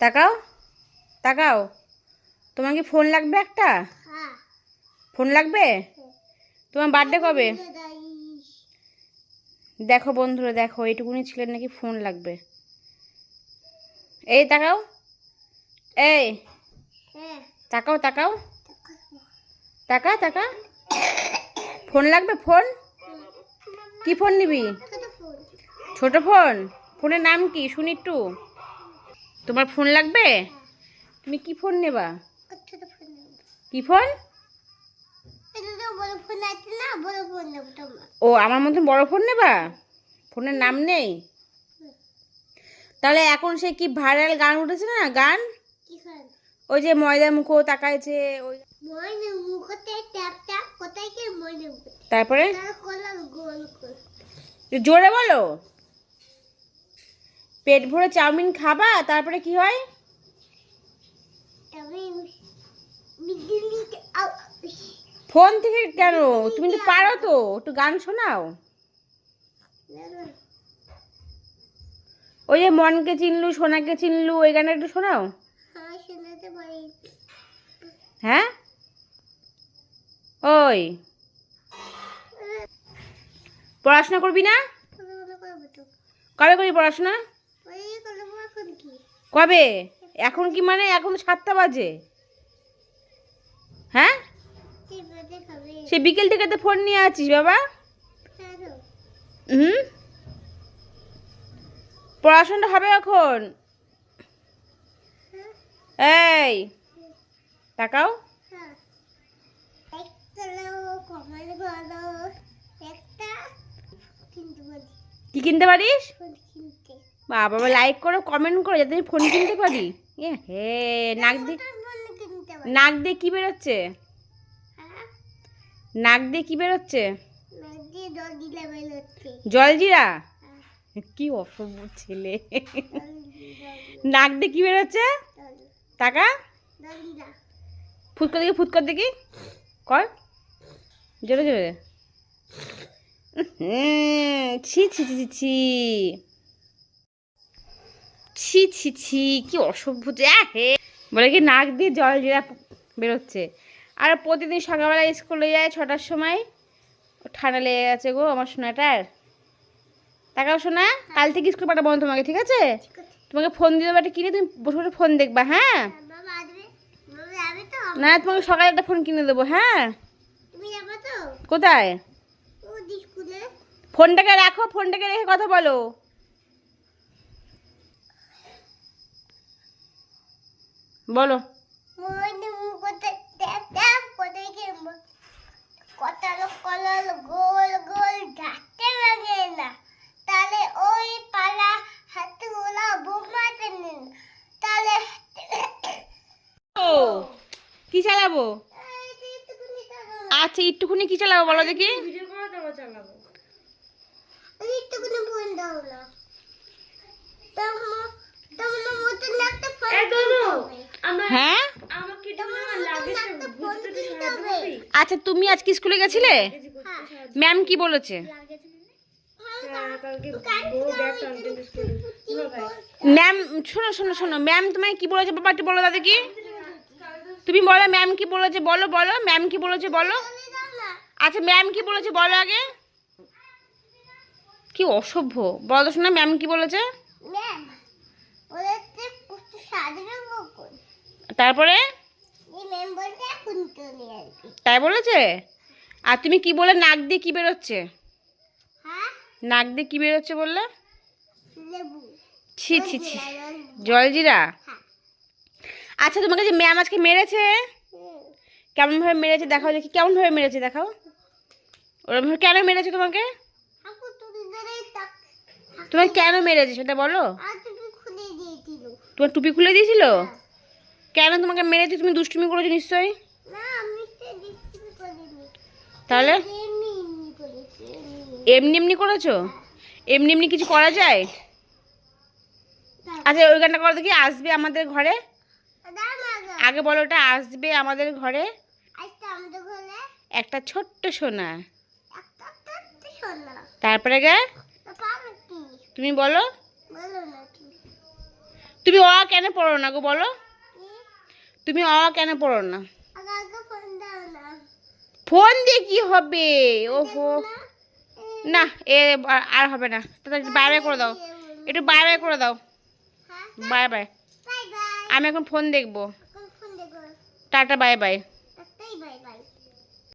তাকাও তাকাও। তোমার কি ফোন লাগবে একটা? হ্যাঁ। ফোন লাগবে? তোমার বার্থডে কবে? দেখো বন্ধুরা দেখো এইটুকুনি ছেলের নাকি ফোন লাগবে। এই তাকাও। এই। হ্যাঁ। তাকাও তাকাও। তাকা তাকা। ফোন লাগবে ফোন কি ফোন নিবি? ছোট ফোন ছোট ফোন ফোনের নাম কি? শুনি একটু। তোমার ফোন লাগবে? তুমি কি ফোন নেবা? কি ফোন? ও আমার মতন বড় ফোন নেবা? ফোনের নাম নেই? তাহলে এখন সে কি ভাইরাল গান উঠেছে না গান? ওই যে ময়দা মুখো তাকাইছে তারপরে? জোরে বলো। পেট ভরে চাউমিন খাবা তারপরে কি হয়? ফোন থেকে কেন? তুমি তো পারো তো একটু গান শোনাও। ওই যে মনকে চিনলু সোনাকে চিনলু ওই গানটা একটু শোনাও। হ্যাঁ হ্যাঁ? ওই। পড়াশোনা করবি না? কবে করবি পড়াশোনা ওই করব এখন কি কবে? এখন কি মানে? এখন সাতটা বাজে। হ্যাঁ? সে বিকেল থেকে তো ফোন নিয়ে আছিস বাবা। হুম? পড়াশোনাটা হবে এখন? এই, তাকাও। কি কিনতে পারিস? বাবা লাইক করো কমেন্ট করো যাতে আমি ফোন কিনতে পারি। এ হে নাক দিয়ে নাক দিয়ে কী বেরোচ্ছে? হ্যাঁ? নাক দিয়ে কী বেরোচ্ছে? জলজিরা হ্যাঁ। কি অসভ্য ছেলে। নাক দিয়ে কী বেরোচ্ছে? টাকা? ফুৎকর দেখি ফুৎকর দেখি কর। জোরে জোরে। ছি ছি ছি ছি। ছি ছি ছি কি অসভ্য যে হে। বলে কি নাক দিয়ে জল জিরা বেরোচ্ছে। আর প্রতিদিন সকালবেলা স্কুলে যায় ছটার সময়। ঠান্ডা লেগে গেছে গো আমার সোনাটার। তাকাও শোনা কাল থেকে স্কুল পাঠাবো না তোমাকে ঠিক আছে? তোমাকে ফোন দিয়ে দেবো একটা কিনে তুমি বসে বসে ফোন দেখবা হ্যাঁ? তো? না তোমাকে সকালে একটা ফোন কিনে দেবো হ্যাঁ? তুমি যাবে তো? কোথায়? ফোনটাকে রাখো ফোনটাকে রেখে কথা বলো। বলো। কটাল কলাল গোল। গোল লাগে না। তাহলে ওই পালা হাতে বোমাতে নিন তাহলে ও কি চালাবো। আচ্ছা একটুখানি কি চালাবো বলো দেখি। একটুখানি ফোন দাও না। তোমার তোমার মতন একটা ফোন হ্যাঁ ফোন কিনতে হবে আচ্ছা তুমি আজকে স্কুলে গেছিলে? ম্যাম কি বলেছে? ম্যাম শোনো শোনো শোনো ম্যাম তোমায় কি বলেছে? বাবা একটু বলো দাদা কি তুমি বলো ম্যাম কি বলেছে? বলো বলো ম্যাম কি বলেছে? বলো। আচ্ছা ম্যাম কি বলেছে? বলো আগে। কি অসভ্য। বলো শোনা ম্যাম কি বলেছে? তারপরে এই ম্যাম বলতে এখন চলে আসবে তাই বলেছে? আর তুমি কি বলে নাক দিয়ে কি বেরোচ্ছে? হ্যাঁ? নাক দিয়ে কি বেরোচ্ছে বললে? ছি ছি ছি। জলজিরা হ্যাঁ। আচ্ছা তোমাকে যে ম্যাম আজকে মেরেছে। কেমনভাবে মেরেছে দেখাও দেখি কেমনভাবে মেরেছে দেখাও। ওরকমভাবে কেন মেরেছে তোমাকে? আপু তুমি ধরেই তাক তোমাকে কেন মেরেছে সেটা বলো। তোমার টুপি খুলে দিয়েছিল? কেন তোমাকে মেরেছে? তুমি দুষ্টুমি করেছ নিশ্চয়ই না আমি তো ডিস্ট্রিবিউ করিনি তাহলে? এমনি এমনি করেছি? এমনি এমনি কিছু করা যায়? আচ্ছা ওই গানটা করো দেখি, আসবে আমাদের ঘরে। আগে বলো ওটা, আসবে আমাদের ঘরে? একটা ছোট্ট সোনা। তারপরে গে? তুমি বলো। তুমি অ কেন পড়ো না গো, বলো। তুমি অ কেন পড়ো না আগে আগে ফোন দাও না ফোন দিয়ে কি হবে? ওহো। না? না এ আর- হবে না। তাহলে একটু বাই বাই করে দাও। একটু বাই বাই করে দাও। হ্যাঁ বাই বাই। আমি এখন ফোন দেখব। Tata bye bye.